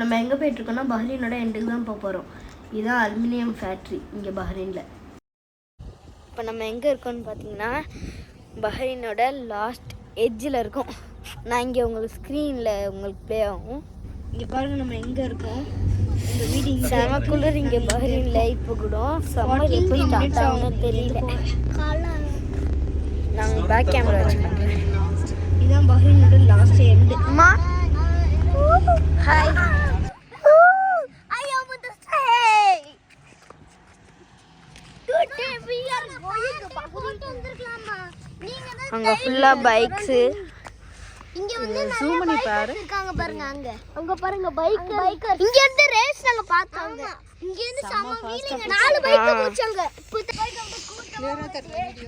நம்ம எங்கே போயிட்டுருக்கோம்னா பஹ்ரைனோட எண்டுக்கு தான் போக போகிறோம் இதுதான் அலுமினியம் ஃபேக்ட்ரி இங்கே பஹ்ரைனில். இப்போ நம்ம எங்கே இருக்கோம்னு பார்த்தீங்கன்னா பஹ்ரைனோட லாஸ்ட் எட்ஜில் இருக்கோம். நான் இங்கே உங்களுக்கு ஸ்க்ரீனில் உங்களுக்கு ப்ளே ஆகும். இங்கே பாருங்க நம்ம எங்கே இருக்கோம்? இந்த வீடு செம குளிர் இங்கே பஹ்ரைனில். இப்போ கூட சம்மர் எப்போ ஸ்டார்ட் ஆகும்னு தெரியல. நாங்கள் பேக் கேமரா வச்சுக்கிறேன் இதுதான் பஹ்ரைனோட லாஸ்ட் எண்டு அம்மா ஹாய் அங்க ஃபுல்லா பைக்ஸ் இங்க வந்து ஜூம் பண்ணி பாரு. இருக்காங்க பாருங்க அங்க. அங்க பாருங்க பைக் பைக் இங்க இருந்து ரேஸ் நாங்க பார்த்தோம் இங்க இருந்து சம வீலிங் நாலு பைக் போச்சாங்க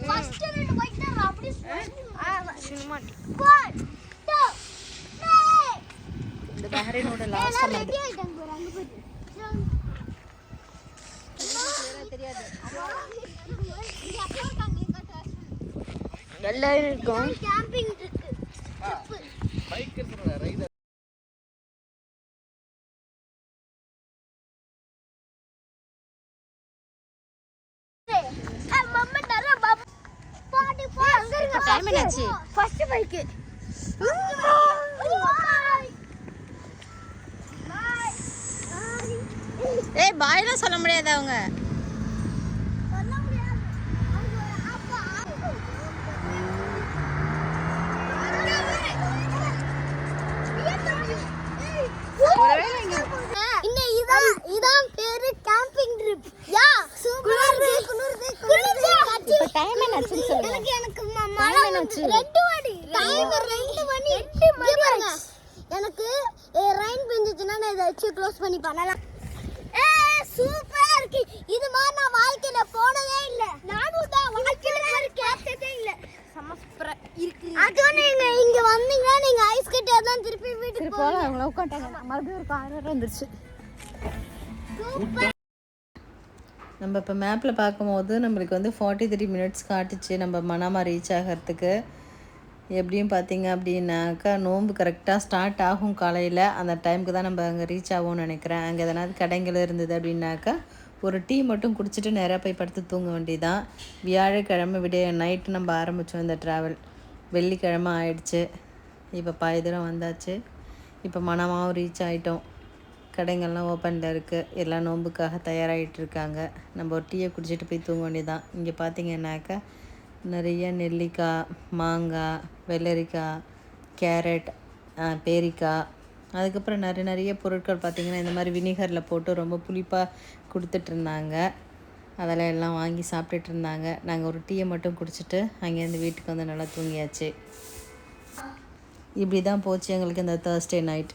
ஃபர்ஸ்ட் ரெண்டு பைக் தான் அப்படி சினிமாட்டிக் One, two, three. இந்த பஹ்ரைனோட லாஸ்ட் எல்லாம் சம்மர் ready ஆயிட்டாங்க பாரு, அங்க போயிட்டு. இங்க அப்பா இருக்காங்க, இங்க காட்டு. எல்லாரும் இருக்கும் கேம்பிங் இருக்கு டைம் என்னாச்சு ஃபர்ஸ்ட் பைக் ஏய் பாய்லாம் சொல்ல முடியாது அவங்க? டைம் என்னாச்சுன்னு சொல்லுங்க எனக்கு எனக்கு மழை என்னாச்சு? ரெண்டு மணி டைம் ரெண்டு மணி எட்டு மணி எனக்கு ரெயின் பெஞ்சிச்சுன்னா நான் இதை வச்சு க்ளோஸ் பண்ணி பண்ணலாம் சூப்பரா இருக்கு. இது மாதிரி நான் வாழ்க்கையில போனதே இல்ல. நானும் தான் வாழ்க்கையில கேட்டதே இல்ல. அதுவும் நீங்க இங்க வந்தீங்கன்னா நீங்க ஐஸ் கட்டி தான் திருப்பி வீட்டுக்கு போகலாம் அவங்கள உட்காந்துட்டாங்க. மறுபடியும் ஒரு கார் வந்துருச்சு. நம்ம இப்போ மேப்பில் பார்க்கும்போது நம்மளுக்கு வந்து ஃபார்ட்டி த்ரீ மினிட்ஸ் காட்டுச்சு. நம்ம மனாமா ரீச் ஆகிறதுக்கு. எப்படியும் பார்த்தீங்க அப்படின்னாக்கா நோன்பு கரெக்டாக ஸ்டார்ட் ஆகும் காலையில். அந்த டைமுக்கு தான் நம்ம அங்கே ரீச் ஆகும்னு நினைக்கிறேன். அங்கே எதனாவது கடைங்கள் இருந்தது அப்படின்னாக்கா ஒரு டீ மட்டும் குடிச்சிட்டு நேராக போய் படுத்து தூங்க வேண்டியதான் வியாழக்கிழமை விடிய நைட்டு நம்ம ஆரம்பித்தோம் இந்த ட்ராவல் வெள்ளிக்கிழமை ஆயிடுச்சு. இப்போ பாதி தூரம் வந்தாச்சு. இப்போ மனமாகவும் ரீச் ஆகிட்டோம் கடைங்கள்லாம் ஓப்பனில் இருக்குது எல்லாம் நோன்புக்காக தயாராகிட்டு இருக்காங்க. நம்ம ஒரு டீயை குடிச்சிட்டு போய் தூங்க வேண்டியதான் இங்கே பார்த்தீங்கன்னாக்கா நிறைய நெல்லிக்காய் மாங்காய் வெள்ளரிக்காய் கேரட் பேரிக்காய். அதுக்கப்புறம் நிறைய நிறைய பொருட்கள் பார்த்திங்கன்னா இந்த மாதிரி வினிகரில் போட்டு ரொம்ப புளிப்பாக கொடுத்துட்ருந்தாங்க. அதெல்லாம் எல்லாம் வாங்கி சாப்பிட்டுட்டு இருந்தாங்க நாங்கள் ஒரு டீயை மட்டும் குடிச்சிட்டு அங்கேருந்து வீட்டுக்கு வந்து நல்லா தூங்கியாச்சு. இப்படி தான் போச்சு எங்களுக்கு இந்த தேர்ஸ்டே நைட்